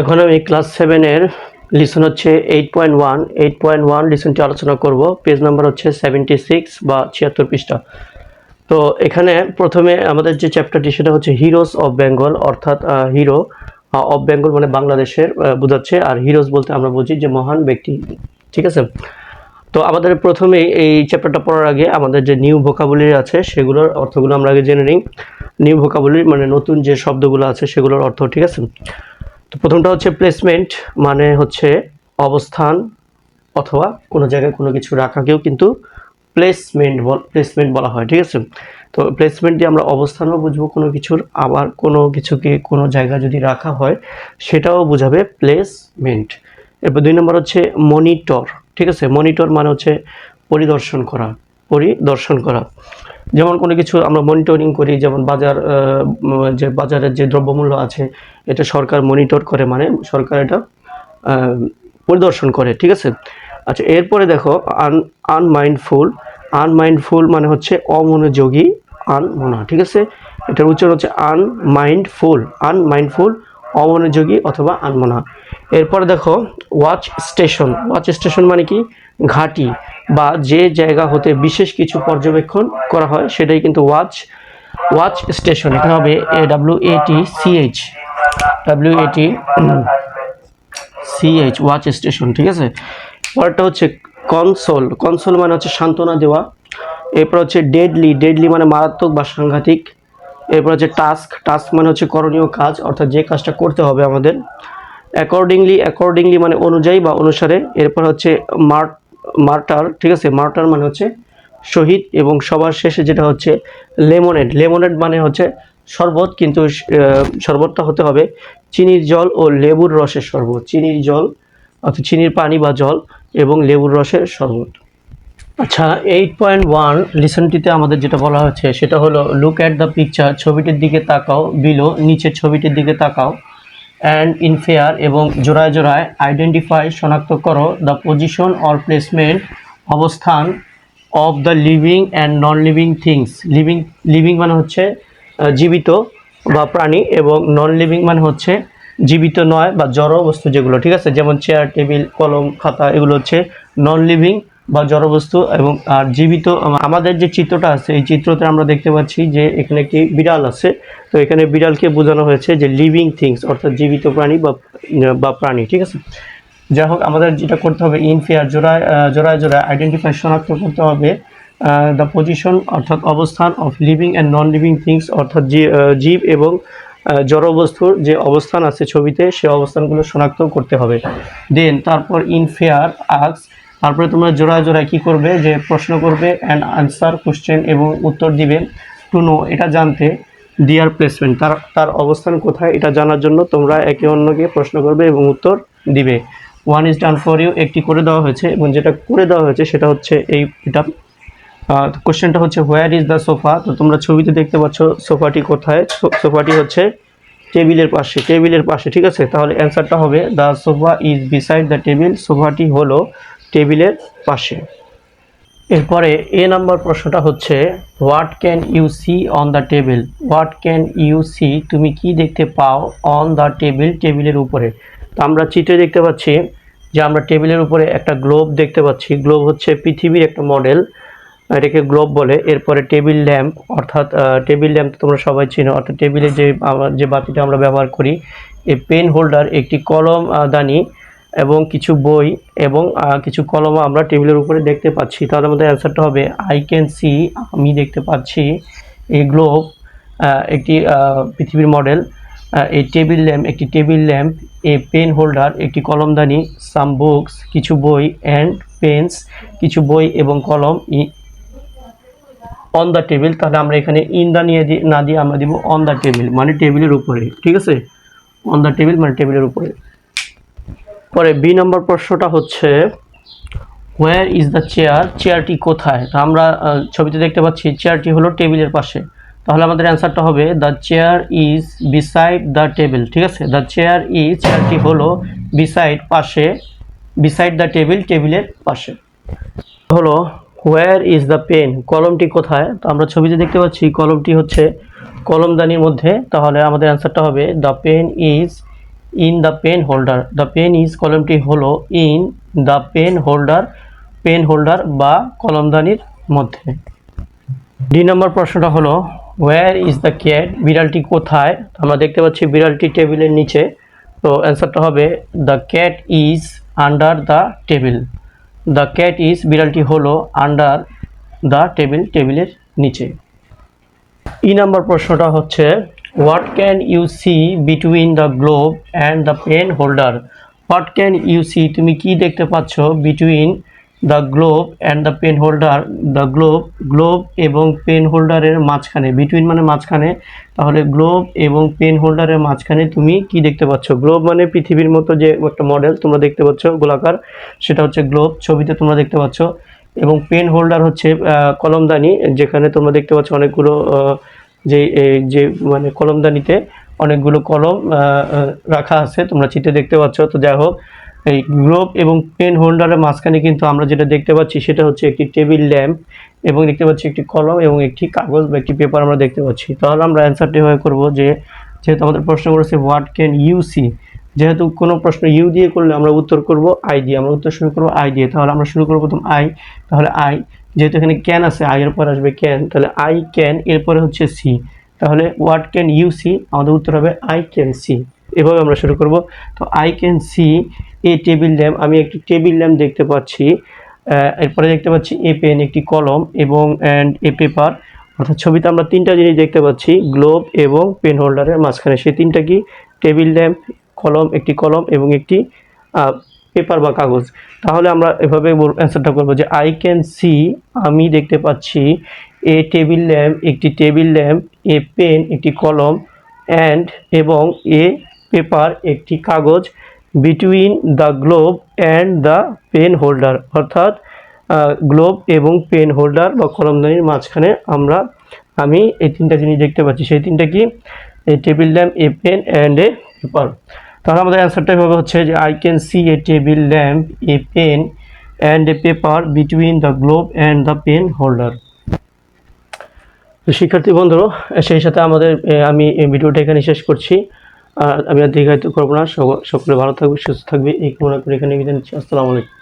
এখন আমি ক্লাস সেভেনের লিসন হচ্ছে eight point one eight point one লিসনটি আলোচনা করব। পেজ নাম্বার হচ্ছে সেভেন্টি সিক্স বা ছিয়াত্তর পৃষ্ঠা। তো এখানে প্রথমে আমাদের যে চ্যাপ্টারটি সেটা হচ্ছে হিরোস অফ বেঙ্গল অর্থাৎ হিরো অফ বেঙ্গল মানে বাংলাদেশের বোঝাচ্ছে। আর হিরোস বলতে আমরা বুঝি যে মহান ব্যক্তি। ঠিক আছে? তো আমাদের প্রথমেই এই চ্যাপ্টারটা পড়ার আগে আমাদের যে নিউ ভোকাবুলারি আছে, সেগুলোর অর্থগুলো আমরা আগে জেনে নিই। নিউ ভোকাবুলারি মানে নতুন যে শব্দগুলো আছে, সেগুলোর অর্থ, ঠিক আছে? তো প্রথমটা হচ্ছে প্লেসমেন্ট মানে হচ্ছে অবস্থান, অথবা কোনো জায়গায় কোনো কিছু রাখাকেও কিন্তু প্লেসমেন্ট প্লেসমেন্ট বলা হয়, ঠিক আছে? তো প্লেসমেন্ট দিয়ে আমরা অবস্থানও বুঝব কোনো কিছুর, আবার কোনো কিছুকে কোনো জায়গায় যদি রাখা হয়, সেটাও বোঝাবে প্লেসমেন্ট এরপর দুই নম্বর হচ্ছে মনিটর ঠিক আছে? মনিটর মানে হচ্ছে পরিদর্শন করা পরিদর্শন করা। যেমন কোনো কিছু আমরা মনিটরিং করি, যেমন বাজার যে বাজারের যে দ্রব্যমূল্য আছে, এটা সরকার মনিটর করে মানে সরকার এটা পরিদর্শন করে, ঠিক আছে? আচ্ছা এরপরে দেখো আন আনমাইন্ডফুল আনমাইন্ডফুল মানে হচ্ছে অমনোযোগী আনমনা ঠিক আছে? এটার উচ্চারণ হচ্ছে আনমাইন্ডফুল আনমাইন্ডফুল অমনোযোগী অথবা আনমনা এরপরে দেখো ওয়াচ স্টেশন ওয়াচ স্টেশন মানে কি? ঘাঁটি। বা যে জায়গা হতে বিশেষ কিছু পর্যবেক্ষণ করা হয়, সেটাই কিন্তু ওয়াচ ওয়াচ স্টেশন। এখানে হবে A W A T C H W A T C H watch station, ঠিক আছে? পরেরটা হচ্ছে কনসোল। কনসোল মানে হচ্ছে সান্ত্বনা দেওয়া। এরপর হচ্ছে ডেডলি। ডেডলি মানে মারাত্মক বা সাংঘাতিক। এরপর হচ্ছে টাস্ক। টাস্ক মানে হচ্ছে করণীয় কাজ, অর্থাৎ যে কাজটা করতে হবে আমাদের। অ্যাকর্ডিংলি অ্যাকর্ডিংলি মানে অনুযায়ী বা অনুসারে। এরপর হচ্ছে মার্ট মার্টার, ঠিক আছে? মার্টার মানে হচ্ছে শহীদ এবং সবার শেষে যেটা হচ্ছে লেমনেড। লেমনেড মানে হচ্ছে শরবত, কিন্তু শরবতটা হতে হবে চিনির জল ও লেবুর রসের শরবত। চিনির জল, অর্থাৎ চিনির পানি বা জল এবং লেবুর রসের শরবত। আচ্ছা এইট পয়েন্ট ওয়ান লিসনটিতে আমাদের যেটা বলা হচ্ছে, সেটা হলো লুক অ্যাট দ্য পিকচার ছবিটির দিকে তাকাও বিলো নিচের ছবিটির দিকে তাকাও। অ্যান্ড ইনফেয়ার এবং জোড়ায় জোড়ায় আইডেন্টিফাই শনাক্ত করো দ্য পজিশন অর প্লেসমেন্ট অবস্থান of the living and non living things living living মানে হচ্ছে জীবিত বা প্রাণী এবং নন লিভিং মানে হচ্ছে জীবিত নয় বা জড় বস্তু যেগুলো, ঠিক আছে? যেমন চেয়ার টেবিল কলম, খাতা, এগুলো হচ্ছে নন লিভিং বা জড়বস্তু এবং আর জীবিত, আমাদের যে চিত্রটা আছে, এই চিত্রতে আমরা দেখতে পাচ্ছি যে এখানে একটি বিড়াল আছে। তো এখানে বিড়ালকে বোঝানো হয়েছে যে লিভিং থিংস অর্থাৎ জীবিত প্রাণী বা বা প্রাণী, ঠিক আছে? যাই হোক, আমাদের যেটা করতে হবে ইনফেয়ার জোড়ায় জোড়ায় জোড়ায় আইডেন্টিফাই শনাক্ত করতে হবে দ্য পজিশন অর্থাৎ অবস্থান of living and non living things অর্থাৎ জীব এবং জড়বস্তুর যে অবস্থান আছে ছবিতে, সে অবস্থানগুলো শনাক্ত করতে হবে। দেন তারপর ইনফেয়ার আক্স তারপরে তোমরা জোড়ায় জোড়ায় কী করবে? যে প্রশ্ন করবে অ্যান্ড আনসার কোশ্চেন এবং উত্তর দিবে টু নো এটা জানতে দিয়ার প্লেসমেন্ট তার তার অবস্থান কোথায় এটা জানার জন্য তোমরা একে অন্যকে প্রশ্ন করবে এবং উত্তর দিবে। One is done for you একটি করে দেওয়া হয়েছে এবং যেটা করে দেওয়া হয়েছে সেটা হচ্ছে এই, এটা কোশ্চেনটা হচ্ছে হোয়ার ইজ দ্য সোফা তো তোমরা ছবিতে দেখতে পাচ্ছ সোফাটি কোথায়? সোফাটি হচ্ছে টেবিলের পাশে টেবিলের পাশে, ঠিক আছে? তাহলে অ্যান্সারটা হবে the sofa is beside the table সোফাটি হলো টেবিলের পাশে। এরপরে এ নাম্বার প্রশ্নটা হচ্ছে what can you see on the table what can you see তুমি কি দেখতে পাও অন দ্য টেবিল টেবিলের উপরে? তো আমরা চিত্রে দেখতে পাচ্ছি যে আমরা টেবিলের উপরে একটা গ্লোব দেখতে পাচ্ছি। গ্লোব হচ্ছে পৃথিবীর একটা মডেল এটাকে গ্লোব বলে। এরপরে টেবিল ল্যাম্প অর্থাৎ টেবিল ল্যাম্প তোমরা সবাই চিনো। অর্থাৎ টেবিলে যে যে বাতিটা আমরা ব্যবহার করি এই পেন হোল্ডার একটি কলম দানি এবং কিছু বই এবং কিছু কলম আমরা টেবিলের উপরে দেখতে পাচ্ছি। তাহলে আমাদের অ্যান্সারটা হবে আই ক্যান সি আমি দেখতে পাচ্ছি এই গ্লোব একটি পৃথিবীর মডেল এই টেবিল ল্যাম্প একটি table lamp a pen holder একটি কলমদানি সাম বুকস কিছু বই অ্যান্ড পেন্স কিছু বই এবং কলম অন দ্য টেবিল তাহলে আমরা এখানে ইন দা নিয়ে না দিয়ে আমরা দিব অন দ্য টেবিল মানে টেবিলের উপরে, ঠিক আছে? অন দ্য টেবিল মানে টেবিলের উপরে। পরে বি নম্বর প্রশ্নটা হচ্ছে হোয়ার ইজ দ্য চেয়ার চেয়ারটি কোথায়? আমরা ছবিতে দেখতে পাচ্ছি চেয়ারটি হলো টেবিলের পাশে। তাহলে আমাদের অ্যান্সারটা হবে the chair is beside the table ঠিক আছে? দ্য চেয়ার ইজ চেয়ারটি হলো বিসাইড পাশে বিসাইড দ্য টেবিল টেবিলের পাশে। হলো হোয়ার ইজ দ্য পেন কলমটি কোথায়? তো আমরা ছবিতে দেখতে পাচ্ছি, কলমটি হচ্ছে কলমদানির মধ্যে। তাহলে আমাদের অ্যান্সারটা হবে the pen is in the pen holder the pen is কলমটি হলো in the pen holder pen holder বা কলমদানির মধ্যে। ডি নম্বর প্রশ্নটা হলো ওয়্যার ইজ দ্য ক্যাট বিড়ালটি কোথায়? আমরা দেখতে পাচ্ছি বিড়ালটি টেবিলের নিচে। তো অ্যান্সারটা হবে the cat is under the table the cat is বিড়ালটি হলো আন্ডার দ্য টেবিল টেবিলের নিচে। ই নাম্বার প্রশ্নটা হচ্ছে what can you see between the globe and the pen holder what can you see তুমি কি দেখতে পাচ্ছ between the globe and the pen holder the globe globe এবং পেন হোল্ডারের মাঝখানে বিটুইন মানে মাঝখানে। তাহলে গ্লোব এবং পেন হোল্ডারের মাঝখানে তুমি কি দেখতে পাচ্ছ? গ্লোব মানে পৃথিবীর মতো যে একটা মডেল তোমরা দেখতে পাচ্ছ, গোলাকার, সেটা হচ্ছে গ্লোব ছবিতে তোমরা দেখতে পাচ্ছ। এবং পেন হোল্ডার হচ্ছে কলমদানি, যেখানে তোমরা দেখতে পাচ্ছ অনেকগুলো যে যে মানে কলমদানিতে অনেকগুলো কলম রাখা আছে, তোমরা চিত্রে দেখতে পাচ্ছ। তো যাই হোক, এই গ্লোব এবং পেন হোল্ডারের মাঝখানে কিন্তু আমরা যেটা দেখতে পাচ্ছি, সেটা হচ্ছে একটি টেবিল ল্যাম্প এবং দেখতে পাচ্ছি একটি কলম এবং একটি কাগজ বা একটি পেপার আমরা দেখতে পাচ্ছি। তাহলে আমরা অ্যান্সারটি এভাবে করব যে, যেহেতু আমাদের প্রশ্ন করেছে হোয়াট ক্যান ইউ সি যেহেতু কোনো প্রশ্ন ইউ দিয়ে করলে আমরা উত্তর করব আই দিয়ে। আমরা উত্তর শুরু করব আই দিয়ে। তাহলে আমরা শুরু করব প্রথম আই তাহলে আই যেহেতু এখানে ক্যান আছে আই এর পর আসবে ক্যান তাহলে আই ক্যান এরপরে হচ্ছে সি তাহলে হোয়াট ক্যান ইউ সি আমাদের উত্তর হবে আই ক্যান সি এভাবে আমরা শুরু করব। তো I can see a table lamp আমি একটি টেবিল ল্যাম্প দেখতে পাচ্ছি। এরপরে দেখতে পাচ্ছি এ পেন একটি কলম এবং অ্যান্ড এ পেপার অর্থাৎ ছবিতে আমরা তিনটা জিনিস দেখতে পাচ্ছি গ্লোব এবং পেন হোল্ডারের মাঝখানে। সেই তিনটা কি? টেবিল ল্যাম্প কলম, একটি কলম এবং একটি পেপার বা কাগজ। তাহলে আমরা এভাবে অ্যান্সারটা করব যে আই ক্যান সি আমি দেখতে পাচ্ছি এ টেবিল ল্যাম্প একটি টেবিল ল্যাম্প এ পেন একটি কলম অ্যান্ড এবং এ পেপার একটি কাগজ between the globe and the pen holder অর্থাৎ গ্লোব এবং পেন হোল্ডার বা কলমদানির মাঝখানে আমরা, আমি এই তিনটা জিনিস দেখতে পাচ্ছি। সেই তিনটা কি? A table lamp a pen and a paper তাহলে আমাদের অ্যান্সারটা এভাবে হচ্ছে যে I can see a table lamp a pen and a paper between the globe and the pen holder শিক্ষার্থী বন্ধু সেই সাথে আমাদের আমি ভিডিওটা এখানে শেষ করছি। আর আমি আর দীর্ঘায়িত করব না। সকলে ভালো থাকবে, সুস্থ থাকবে। এই করে এখানে আসসালামু আলাইকুম।